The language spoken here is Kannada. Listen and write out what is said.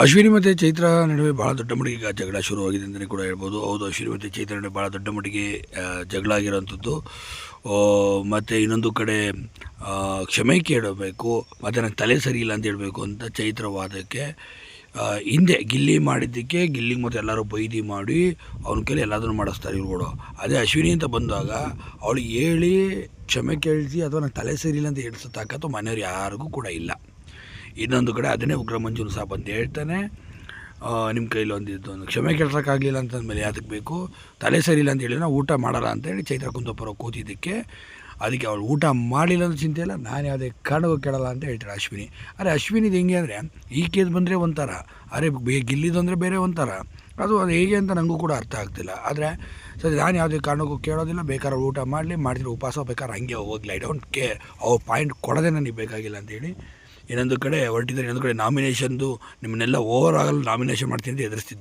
ಅಶ್ವಿನಿ ಮತ್ತು ಚೈತ್ರ ನಡುವೆ ಭಾಳ ದೊಡ್ಡ ಮಟ್ಟಿಗೆ ಈಗ ಜಗಳ ಶುರುವಾಗಿದೆ ಅಂತಲೇ ಕೂಡ ಹೇಳ್ಬೋದು. ಹೌದು, ಅಶ್ವಿನಿ ಮತ್ತು ಚೈತ್ರ ನಡುವೆ ಭಾಳ ದೊಡ್ಡ ಮಟ್ಟಿಗೆ ಜಗಳ ಆಗಿರೋಂಥದ್ದು ಮತ್ತು ಇನ್ನೊಂದು ಕಡೆ ಕ್ಷಮೆ ಕೇಳಬೇಕು, ಮತ್ತು ನನಗೆ ತಲೆ ಸರಿ ಇಲ್ಲ ಅಂತ ಹೇಳಬೇಕು ಅಂತ ಚೈತ್ರ ವಾದಕ್ಕೆ ಹಿಂದೆ ಗಿಲ್ಲಿ ಮಾಡಿದ್ದಕ್ಕೆ ಗಿಲ್ಲಿ ಮತ್ತು ಎಲ್ಲರೂ ಬೈದಿ ಮಾಡಿ ಅವನ ಕೈಲಿ ಎಲ್ಲದನ್ನು ಮಾಡಿಸ್ತಾರೆ ಇವ್ರುಗಳು ಅದೇ ಅಶ್ವಿನಿ ಅಂತ ಬಂದಾಗ ಅವಳು ಹೇಳಿ, ಕ್ಷಮೆ ಕೇಳಿಸಿ ಅಥವಾ ನನಗೆ ತಲೆ ಸರಿ ಇಲ್ಲ ಅಂತ ಹೇಳ್ಸೋ ತಾಕತ್ತು ಮನೆಯವ್ರು ಯಾರಿಗೂ ಕೂಡ ಇಲ್ಲ. ಇನ್ನೊಂದು ಕಡೆ ಅದನ್ನೇ ಉಗ್ರ ಮಂಜೂರು ಸಾಬ್ ಅಂತ ಹೇಳ್ತಾನೆ. ನಿಮ್ಮ ಕೈಲಿ ಒಂದು ಕ್ಷಮೆ ಕೇಳ್ಸೋಕ್ಕಾಗಲಿಲ್ಲ ಅಂತಂದಮೇಲೆ ಯಾತಕ್ಕೆ ಬೇಕು? ತಲೆ ಸರಿ ಇಲ್ಲ ಅಂತ ಹೇಳಿ ನಾವು ಊಟ ಮಾಡಲ್ಲ ಅಂತೇಳಿ ಚೈತ್ರ ಕುಂದಪ್ಪರ ಕೂತಿದ್ದಕ್ಕೆ. ಅದಕ್ಕೆ ಅವಳು ಊಟ ಮಾಡಿಲ್ಲ ಅಂತ ಚಿಂತೆ ಇಲ್ಲ. ನಾನು ಯಾವುದೇ ಕಾರಣಕ್ಕೂ ಕೇಳಲ್ಲ ಅಂತ ಹೇಳ್ತಾರೆ ಅಶ್ವಿನಿ. ಅರೆ, ಅಶ್ವಿನಿದು ಹೆಂಗೆ ಅಂದರೆ, ಈ ಕೇಸ್ ಬಂದರೆ ಒಂಥರ. ಅರೆ, ಬೇ, ಗಿಲ್ಲಿದು ಅಂದರೆ ಬೇರೆ ಒಂಥರ. ಅದು ಅದು ಹೇಗೆ ಅಂತ ನನಗೂ ಕೂಡ ಅರ್ಥ ಆಗ್ತಿಲ್ಲ. ಆದರೆ, ಸರಿ, ನಾನು ಯಾವುದೇ ಕಾರಣಕ್ಕೂ ಕೇಳೋದಿಲ್ಲ. ಬೇಕಾದ್ರೆ ಊಟ ಮಾಡಲಿ ಮಾಡಿದರೆ ಉಪವಾಸ ಬೇಕಾದ್ರೆ ಹಂಗೆ ಹೋಗ್ಲಿ. ಐ ಡೋಂಟ್ ಕೇರ್ ಅವ್ರ ಪಾಯಿಂಟ್ ಕೊಡೋದೇ ನನಗೆ ಬೇಕಾಗಿಲ್ಲ ಅಂತೇಳಿ ಇನ್ನೊಂದು ಕಡೆ ಹೊರಟಿದ್ದಾರೆ ಇನ್ನೊಂದು ಕಡೆ ನಾಮಿನೇಷನ್ದು ನಿಮ್ಮನ್ನೆಲ್ಲ ಓವರ್ ಆಗಲ್ಲ ನಾಮಿನೇಷನ್ ಮಾಡ್ತೀನಿ ಅಂತ ಎದುರಿಸ್ತಿದ್ದ